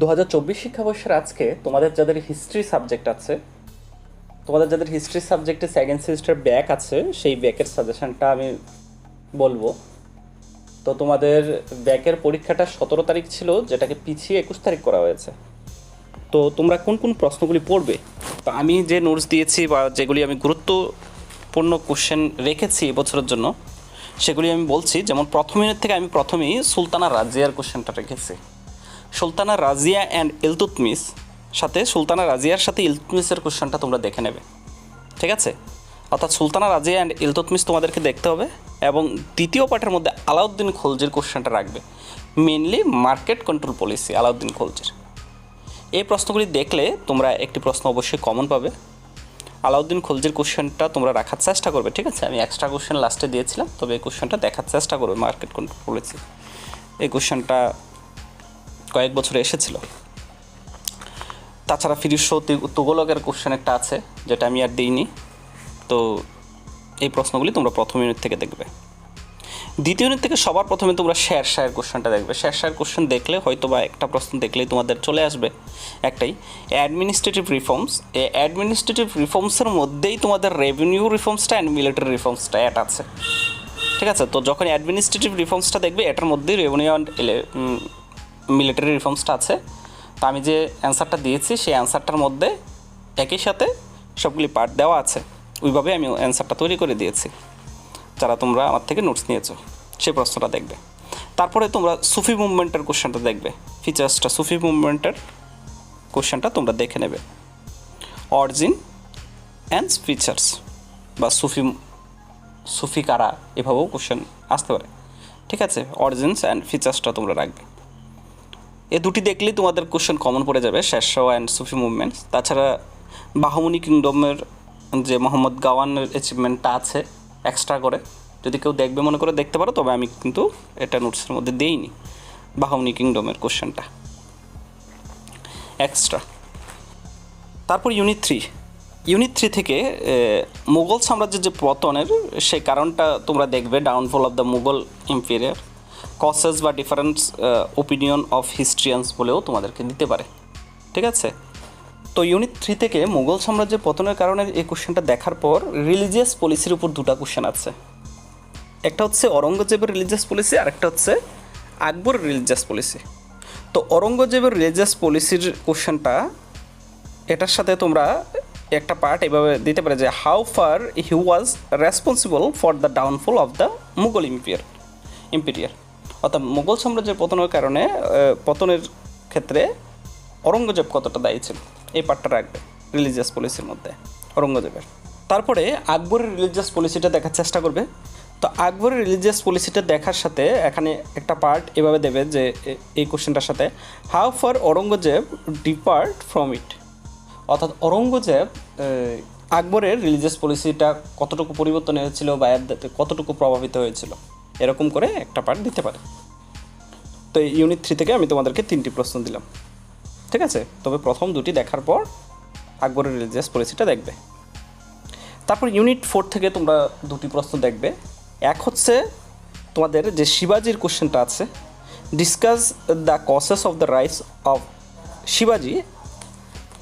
দু হাজার চব্বিশ শিক্ষাবর্ষের আজকে তোমাদের যাদের হিস্ট্রি সাবজেক্ট আছে, তোমাদের যাদের হিস্ট্রি সাবজেক্টে সেকেন্ড সেমিস্টার ব্যাক আছে, সেই ব্যাকের সাজেশনটা আমি বলব। তো তোমাদের ব্যাকের পরীক্ষাটা সতেরো তারিখ ছিল, যেটাকে পিছিয়ে একুশ তারিখ করা হয়েছে। তো তোমরা কোন কোন প্রশ্নগুলি পড়বে? তো আমি যে নোটস দিয়েছি বা যেগুলি আমি গুরুত্বপূর্ণ কোশ্চেন রেখেছি এবছরের জন্য, সেগুলি আমি বলছি। যেমন প্রথম ইউনিট থেকে আমি প্রথমেই সুলতানা রাজিয়ার কোশ্চেনটা রেখেছি। সুলতানা রাজিয়া অ্যান্ড ইলতুতমিস সাথে সুলতানা রাজিয়ার সাথে ইলতুতমিসের কোশ্চেনটা তোমরা দেখে নেবে। ঠিক আছে? অর্থাৎ সুলতানা রাজিয়া অ্যান্ড ইলতুতমিস তোমাদেরকে দেখতে হবে এবং দ্বিতীয় পার্টের মধ্যে আলাউদ্দিন খলজির কোশ্চেনটা রাখবে। Mainly market control policy Alauddin খলজির। এই প্রশ্নগুলি দেখলে তোমরা একটি প্রশ্ন অবশ্যই কমন পাবে। আলাউদ্দিন খলজির কোশ্চেনটা তোমরা রাখার চেষ্টা করবে, ঠিক আছে? আমি এক্সট্রা কোশ্চেন লাস্টে দিয়েছিলাম, তবে এই কোশ্চেনটা দেখার চেষ্টা করবে মার্কেট কন্ট্রোল পলিসি এই কোশ্চেনটা কয়েক বছরে এসেছিল। তাছাড়া ফিরিস তুগলকের কোশ্চেন একটা আছে, যেটা আমি আর দিইনি। তো এই প্রশ্নগুলি তোমরা প্রথম ইউনিট থেকে দেখবে। দ্বিতীয় ইউনিট থেকে সবার প্রথমে তোমরা শেয়ার শায়ের কোশ্চেনটা দেখবে। শেয়ার শায়ের কোশ্চেন দেখলে হয়তো বা একটা প্রশ্ন দেখলেই তোমাদের চলে আসবে। একটাই অ্যাডমিনিস্ট্রেটিভ রিফর্মস এই অ্যাডমিনিস্ট্রেটিভ রিফর্মসের মধ্যেই তোমাদের রেভিনিউ রিফর্মসটা অ্যান্ড মিলিটারি রিফর্মসটা অ্যাড আছে। ঠিক আছে? তো যখন অ্যাডমিনিস্ট্রেটিভ রিফর্মসটা দেখবে, এটার মধ্যেই রেভিনিউ অ্যান্ড মিলিটারি রিফর্মসটা আছে, তো আমি যে অ্যান্সারটা দিয়েছি, সেই অ্যান্সারটার মধ্যে একই সাথে সবগুলি পার্ট দেওয়া আছে। ওইভাবে আমি অ্যান্সারটা তৈরি করে দিয়েছি। যারা তোমরা আমার থেকে নোটস নিয়েছো, সেই প্রশ্নটা দেখবে। তারপরে তোমরা সুফি মুভমেন্টের কোশ্চেনটা দেখবে। ফিচার্সটা সুফি মুভমেন্টের কোশ্চেনটা তোমরা দেখে নেবে। অরিজিন অ্যান্ড ফিচার্স বা সুফি সুফি কারা, এভাবেও কোশ্চেন আসতে পারে। ঠিক আছে? অরিজিনস অ্যান্ড ফিচার্সটা তোমরা রাখবে। দুটি দেখলেই তোমাদের কোশ্চেন কমন পড়ে যাবে শেরশাহ অ্যান্ড সুফি মুভমেন্টস তাছাড়া বাহমনি কিংডমের যে মোহাম্মদ গাওয়ানের অ্যাচিভমেন্টটা আছে এক্সট্রা করে যদি কেউ দেখবে মনে করে দেখতে পারো তবে আমি কিন্তু এটা নোটসের মধ্যে দেইনি বাহমনি কিংডমের কোশ্চেনটা এক্সট্রা তারপর ইউনিট থ্রি ইউনিট থ্রি থেকে এ, মুঘল সাম্রাজ্যের যে পতনের সেই কারণটা তোমরা দেখবে downfall of the Mughal empire causes বা ডিফারেন্স ওপিনিয়ন অফ হিস্ট্রিয়ানস বলেও তোমাদেরকে দিতে পারে। ঠিক আছে? তো ইউনিট থ্রি থেকে মুঘল সাম্রাজ্যের পতনের কারণে এই কোশ্চেনটা দেখার পর রিলিজিয়াস পলিসির উপর দুটা কোশ্চেন আছে। একটা হচ্ছে অরঙ্গজেবের রিলিজিয়াস পলিসি আর একটা হচ্ছে আকবর রিলিজিয়াস পলিসি তো অরঙ্গজেবের রিলিজিয়াস পলিসির কোশ্চেনটা এটার সাথে তোমরা একটা পার্ট এভাবে দিতে পারে যে how far he was responsible for the downfall of the Mughal empire empire অর্থাৎ মুঘল সাম্রাজ্যের পতনের কারণে পতনের ক্ষেত্রে অরঙ্গজেব কতটা দায়ী ছিল? এই পার্টটা রাখবে রিলিজিয়াস পলিসির মধ্যে অরঙ্গজেবের তারপরে আকবরের রিলিজিয়াস পলিসিটা দেখার চেষ্টা করবে। তো আকবরের রিলিজিয়াস পলিসিটা দেখার সাথে এখানে একটা পার্ট এভাবে দেবে যে এই কোশ্চেনটার সাথে how far Aurangzeb depart from it অর্থাৎ অরঙ্গজেব আকবরের রিলিজিয়াস পলিসিটা কতটুকু পরিবর্তন হয়েছিল বা কতটুকু প্রভাবিত হয়েছিল? এরকম করে একটা পার্ট দিতে পারে। তো ইউনিট থ্রি থেকে আমি তোমাদেরকে তিনটি প্রশ্ন দিলাম। ঠিক আছে? তবে প্রথম দুটি দেখার পর আকবরের রিলিজিয়াস পলিসিটা দেখবে। তারপর ইউনিট ফোর থেকে তোমরা দুটি প্রশ্ন দেখবে। এক হচ্ছে তোমাদের যে শিবাজির কোশ্চেনটা আছে discuss the causes of the rise of শিবাজি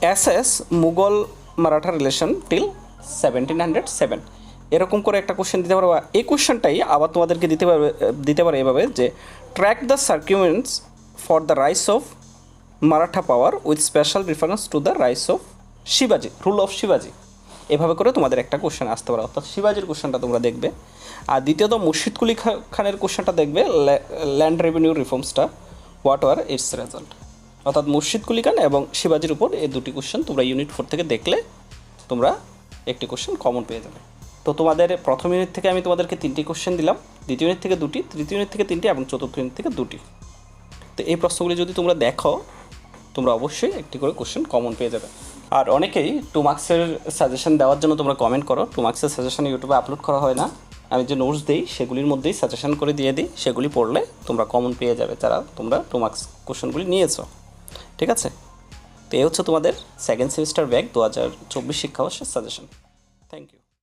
assess Mughal Maratha relation till seventeen hundred seven এরকম করে একটা কোশ্চেন দিতে পারবে বা এই কোশ্চেনটাই আবার তোমাদেরকে দিতে পারবে, দিতে পারে এভাবে যে track the সার্কিউমেন্টস for the rise of Maratha power with special reference to the rise of শিবাজি রুল অফ শিবাজি এভাবে করে তোমাদের একটা কোশ্চেন আসতে পারে। অর্থাৎ শিবাজির কোশ্চেনটা তোমরা দেখবে। আর দ্বিতীয়ত মুর্শিদ কুলি খানের কোশ্চেনটা দেখবে ল্যান্ড রেভিনিউ রিফর্মসটা হোয়াট আর ইটস রেজাল্ট অর্থাৎ মুর্শিদ কুলি খান এবং শিবাজির উপর এই দুটি কোশ্চেন তোমরা ইউনিট ফোর থেকে দেখলে তোমরা একটি কোশ্চেন কমন পেয়ে যাবে। তো তোমাদের প্রথম ইউনিট থেকে আমি তোমাদেরকে তিনটি কোশ্চেন দিলাম। দ্বিতীয় ইউনিট থেকে দুটি, তৃতীয় ইউনিট থেকে তিনটি এবং চতুর্থ ইউনিট থেকে দুটি। তো এই প্রশ্নগুলি যদি তোমরা দেখো, তোমরা অবশ্যই একটি করে কোশ্চেন কমন পেয়ে যাবে। আর অনেকেই টু মার্কসের সাজেশন দেওয়ার জন্য তোমরা কমেন্ট করো। টু মার্কসের সাজেশন ইউটিউবে আপলোড করা হয় না। আমি যে নোটস দিই, সেগুলির মধ্যেই সাজেশন করে দিয়ে দিই। সেগুলি পড়লে তোমরা কমন পেয়ে যাবে যারা তোমরা টু মার্কস কোশ্চেনগুলি নিয়েছো। ঠিক আছে? তো এই হচ্ছে তোমাদের সেকেন্ড সেমিস্টার ব্যাগ দু হাজার চব্বিশ শিক্ষাবর্ষের সাজেশন থ্যাংক ইউ